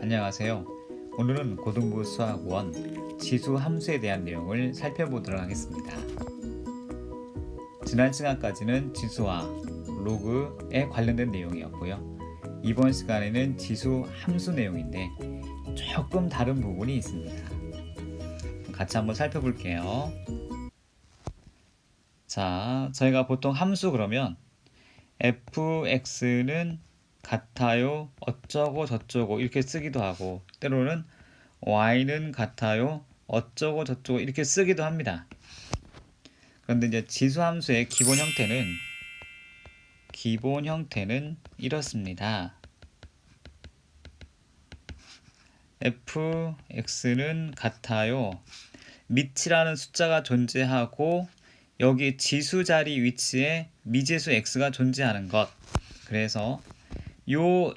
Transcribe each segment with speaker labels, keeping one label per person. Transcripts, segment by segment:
Speaker 1: 안녕하세요. 오늘은 고등부 수학 1 지수 함수에 대한 내용을 살펴보도록 하겠습니다. 지난 시간까지는 지수와 로그에 관련된 내용이었고요. 이번 시간에는 지수 함수 내용인데 조금 다른 부분이 있습니다. 같이 한번 살펴볼게요. 자, 저희가 보통 함수 그러면 fx는 같아요, 어쩌고 저쩌고 이렇게 쓰기도 하고 때로는 y는 같아요, 어쩌고 저쩌고 이렇게 쓰기도 합니다. 그런데 이제 지수 함수의 기본 형태는 기본 형태는 이렇습니다. fx는 같아요. 밑이라는 숫자가 존재하고 여기 지수 자리 위치에 미지수 x가 존재하는 것. 그래서 요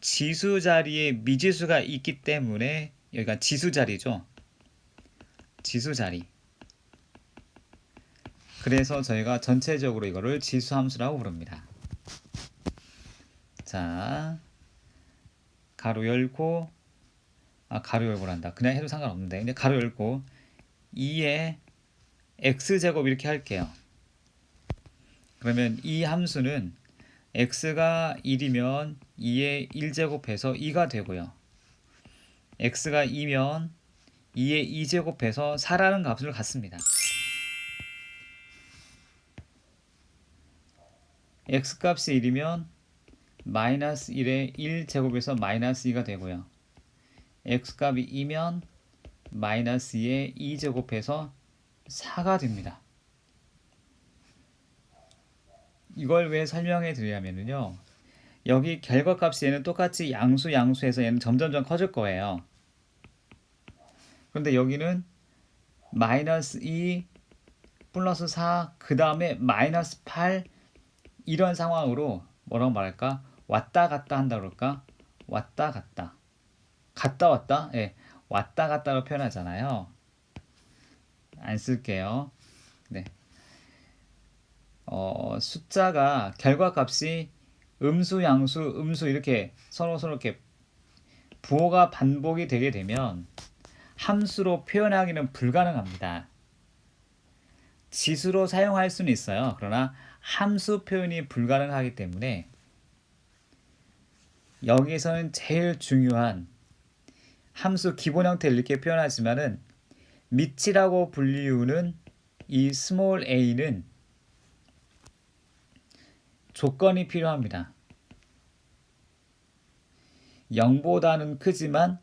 Speaker 1: 지수 자리에 미지수가 있기 때문에 여기가 지수 자리죠. 지수 자리. 그래서 저희가 전체적으로 이거를 지수 함수라고 부릅니다. 자, 가로 열고 아 가로 열고란다. 그냥 해도 상관없는데 근데 가로 열고 2에 x제곱 이렇게 할게요. 그러면 이 함수는 x가 1이면 2에 1제곱해서 2가 되고요. x가 2면 2에 2제곱해서 4라는 값을 갖습니다. x 값이 1이면 마이너스 1에 1제곱해서 마이너스 2가 되고요. x 값이 2면 마이너스 2에 2제곱해서 4가 됩니다. 이걸 왜 설명해 드리냐면요. 여기 결과값이 얘는 똑같이 양수 양수해서 얘는 점점점 커질 거예요. 그런데 여기는 마이너스 2 플러스 4 그 다음에 마이너스 8 이런 상황으로 뭐라고 말할까? 왔다 갔다 한다 그럴까? 왔다 갔다 갔다 왔다? 예, 네. 왔다 갔다로 표현하잖아요. 안 쓸게요. 네. 어, 숫자가 결과 값이 음수, 양수, 음수 이렇게 서로 서로 이렇게 부호가 반복이 되게 되면 함수로 표현하기는 불가능합니다. 지수로 사용할 수는 있어요. 그러나 함수 표현이 불가능하기 때문에 여기에서는 제일 중요한 함수 기본 형태를 이렇게 표현하지만은 밑이라고 불리우는 이 스몰 a는 조건이 필요합니다. 0보다는 크지만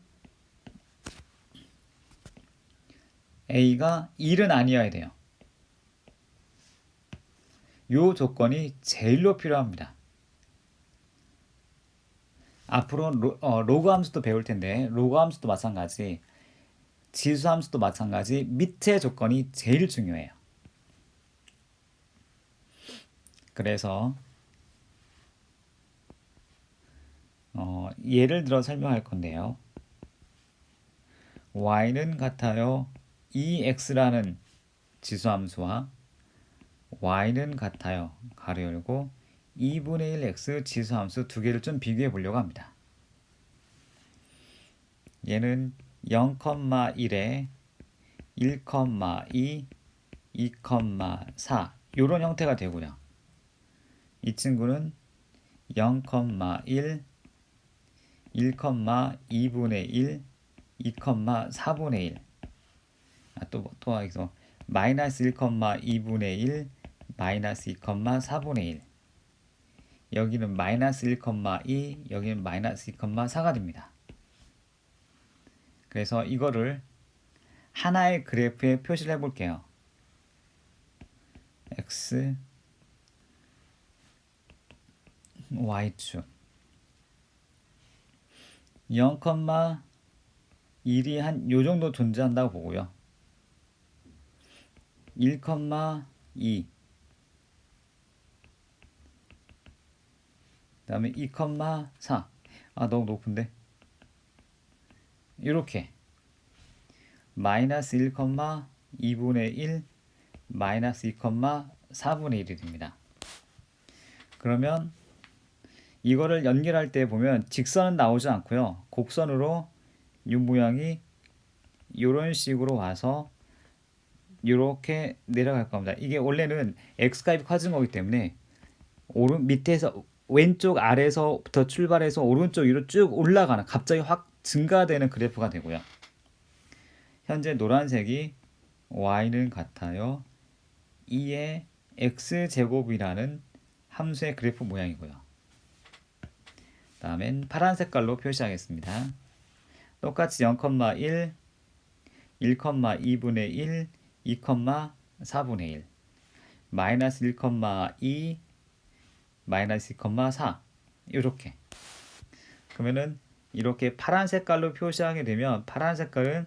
Speaker 1: a가 1은 아니어야 돼요. 요 조건이 제일로 필요합니다. 앞으로 로, 어, 로그 함수도 배울 텐데 로그 함수도 마찬가지 지수 함수도 마찬가지 밑의 조건이 제일 중요해요. 그래서 어, 예를 들어 설명할 건데요. y는 같아요. 2x라는 지수 함수와 y는 같아요. 가로 열고 2분의 1x 지수 함수 두 개를 좀 비교해 보려고 합니다. 얘는 0,1에 1,2, 2,4 이런 형태가 되고요. 이 친구는 0,1, 1,2분의 1, 2,4분의 1. 아, 또, 또 여기서 마이너스 1,2분의 1, 마이너스 2,4분의 1. 여기는 마이너스 1,2, 여기는 마이너스 2,4가 됩니다. 그래서 이거를 하나의 그래프에 표시를 해볼게요. x, y축 0,1이 한 요 정도 존재한다고 보고요. 1,2 그다음에 2,4 아 너무 높은데 이렇게 마이너스 1,2분의 1 마이너스 2,4분의 1이 됩니다. 그러면 이거를 연결할 때 보면 직선은 나오지 않고요. 곡선으로 이 모양이 이런 식으로 와서 이렇게 내려갈 겁니다. 이게 원래는 x값이 커진 거기 때문에 오른 밑에서 왼쪽 아래서부터 출발해서 오른쪽 위로 쭉 올라가는 갑자기 확 증가되는 그래프가 되고요. 현재 노란색이 y는 같아요. 2의 x제곱이라는 함수의 그래프 모양이고요. 다음엔 파란 색깔로 표시하겠습니다. 똑같이 0,1, 1,2분의 1, 2,4분의 1, 마이너스 1,2, 마이너스 2,4 이렇게 그러면은 이렇게 파란 색깔로 표시하게 되면 파란 색깔은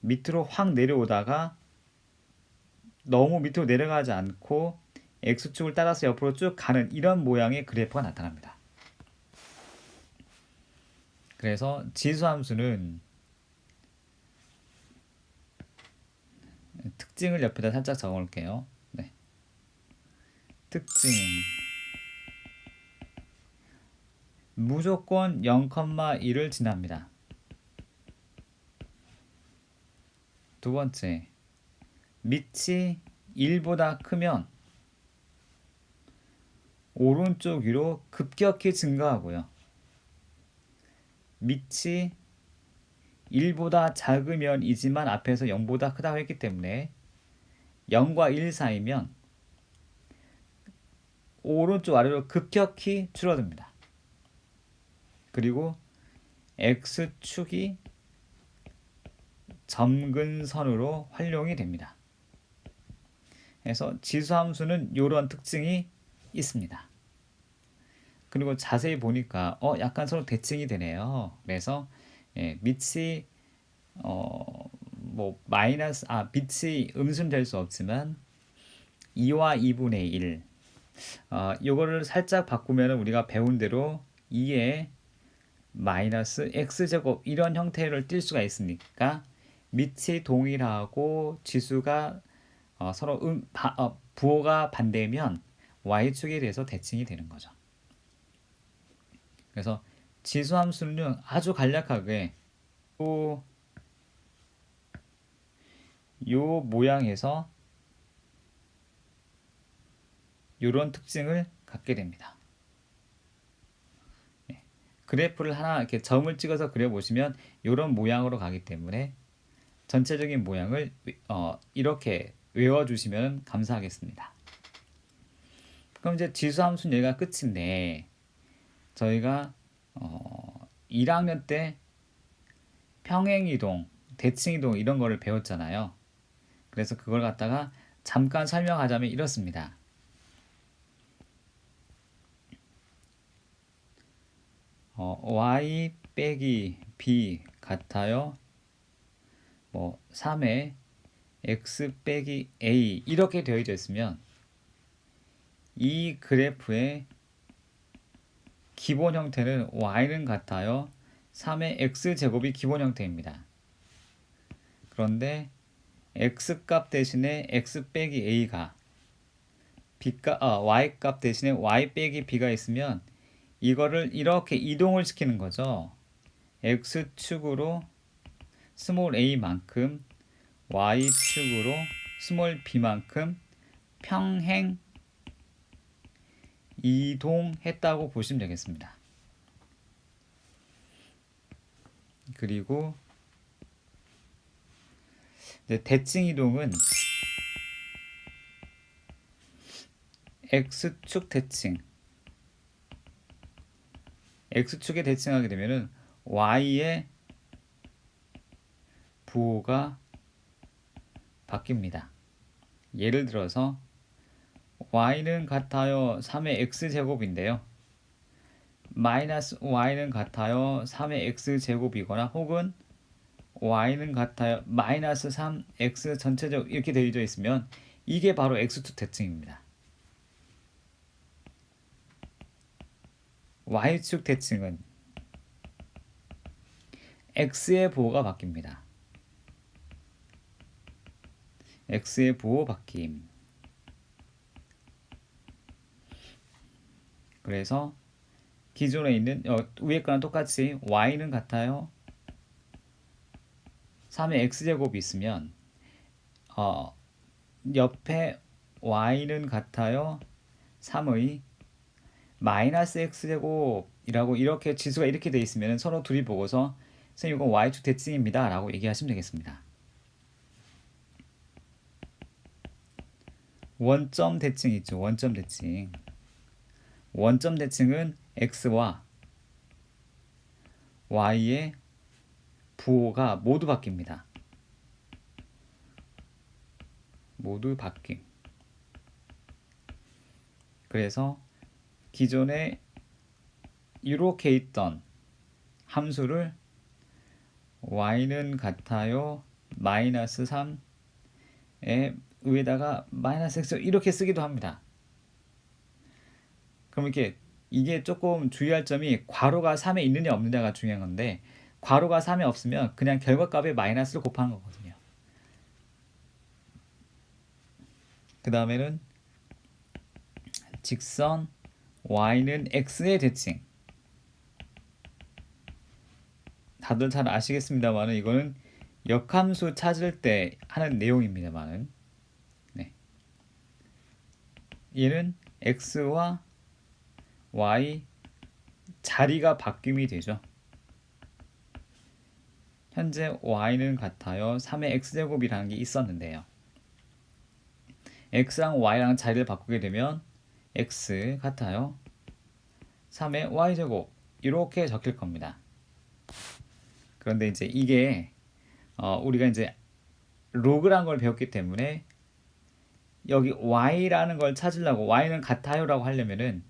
Speaker 1: 밑으로 확 내려오다가 너무 밑으로 내려가지 않고 x축을 따라서 옆으로 쭉 가는 이런 모양의 그래프가 나타납니다. 그래서 지수함수는 특징을 옆에다 살짝 적어 놓을게요. 네. 특징 무조건 0,1을 지납니다. 두 번째, 밑이 1보다 크면 오른쪽 위로 급격히 증가하고요. 밑이 1보다 작으면 이지만 앞에서 0보다 크다고 했기 때문에 0과 1 사이면 오른쪽 아래로 급격히 줄어듭니다. 그리고 x축이 점근선으로 활용이 됩니다. 그래서 지수함수는 이런 특징이 있습니다. 그리고 자세히 보니까 어 약간 서로 대칭이 되네요. 그래서 예, 밑이 어뭐 마이너스 아 빛이 음순될 수 없지만 2와 2분의 1 어, 요거를 살짝 바꾸면 우리가 배운 대로 2에 마이너스 x제곱 이런 형태를 띌 수가 있으니까 밑이 동일하고 지수가 어, 서로 음, 바, 어, 부호가 반대면 y축에 대해서 대칭이 되는 거죠. 그래서 지수 함수는 아주 간략하게 요, 요 모양에서 이런 특징을 갖게 됩니다. 네. 그래프를 하나 이렇게 점을 찍어서 그려보시면 이런 모양으로 가기 때문에 전체적인 모양을 어, 이렇게 외워주시면 감사하겠습니다. 그럼 이제 지수 함수는 여기가 끝인데 저희가 어, 1학년 때 평행이동, 대칭이동 이런 거를 배웠잖아요. 그래서 그걸 갖다가 잠깐 설명하자면 이렇습니다. 어, y 빼기 b 같아요. 뭐 3에 x 빼기 a 이렇게 되어 있으면 이 그래프의 기본 형태는 y는 같아요. 3의 x제곱이 기본 형태입니다. 그런데 x값 대신에 x 빼기 a가 b값, 아, y값 대신에 y 빼기 b가 있으면 이거를 이렇게 이동을 시키는 거죠. x축으로 스몰 a만큼 y축으로 스몰 b만큼 평행 이동했다고 보시면 되겠습니다. 그리고 대칭 이동은 x축 대칭 x축에 대칭하게 되면은 y의 부호가 바뀝니다. 예를 들어서 y는 같아요 3의 x제곱인데요. 마이너스 y는 같아요 3의 x제곱이거나 혹은 y는 같아요 마이너스 3x 전체적 이렇게 되어져 있으면 이게 바로 x2 대칭입니다. y축 대칭은 x의 부호가 바뀝니다. x의 부호 바뀜. 그래서 기존에 있는 어, 위에 거랑 똑같이 y는 같아요. 3의 x제곱이 있으면 어, 옆에 y는 같아요. 3의 마이너스 x제곱이라고 이렇게 지수가 이렇게 돼 있으면 서로 둘이 보고서 선생님 이건 y축 대칭입니다 라고 얘기하시면 되겠습니다. 원점 대칭 있죠. 원점 대칭. 원점 대칭은 x와 y의 부호가 모두 바뀝니다. 모두 바뀜. 그래서 기존에 이렇게 있던 함수를 y는 같아요 마이너스 3에 위에다가 마이너스 x 이렇게 쓰기도 합니다. 그럼 이렇게 이게 조금 주의할 점이 괄호가 3에 있느냐 없느냐가 중요한 건데 괄호가 3에 없으면 그냥 결과값에 마이너스를 곱하는 거거든요. 그 다음에는 직선 y는 x의 대칭 다들 잘 아시겠습니다만은 이거는 역함수 찾을 때 하는 내용입니다만은 네. 얘는 x와 y 자리가 바뀜이 되죠. 현재 y는 같아요. 3의 x제곱이라는 게 있었는데요. x랑 y랑 자리를 바꾸게 되면 x 같아요. 3의 y제곱 이렇게 적힐 겁니다. 그런데 이제 이게 어, 우리가 이제 로그란 걸 배웠기 때문에 여기 y라는 걸 찾으려고 y는 같아요라고 하려면은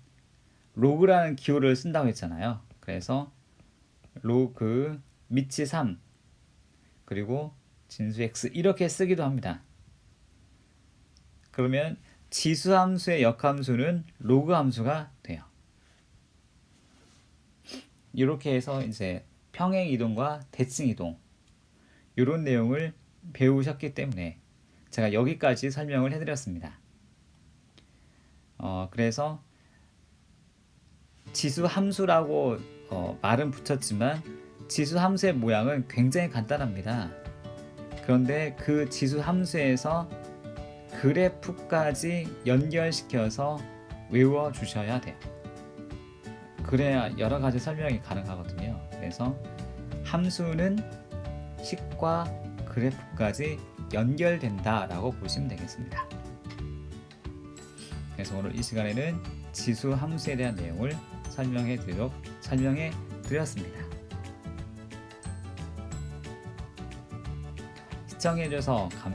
Speaker 1: 로그라는 기호를 쓴다고 했잖아요. 그래서 로그 밑이 3 그리고 진수 x 이렇게 쓰기도 합니다. 그러면 지수 함수의 역함수는 로그 함수가 돼요. 이렇게 해서 이제 평행 이동과 대칭 이동 이런 내용을 배우셨기 때문에 제가 여기까지 설명을 해드렸습니다. 어, 그래서 지수 함수라고 어, 말은 붙였지만 지수 함수의 모양은 굉장히 간단합니다. 그런데 그 지수 함수에서 그래프까지 연결시켜서 외워 주셔야 돼요. 그래야 여러 가지 설명이 가능하거든요. 그래서 함수는 식과 그래프까지 연결된다라고 보시면 되겠습니다. 그래서 오늘 이 시간에는 지수 함수에 대한 내용을 설명해 드리도록 설명해 드렸습니다. 시청해 주셔서 감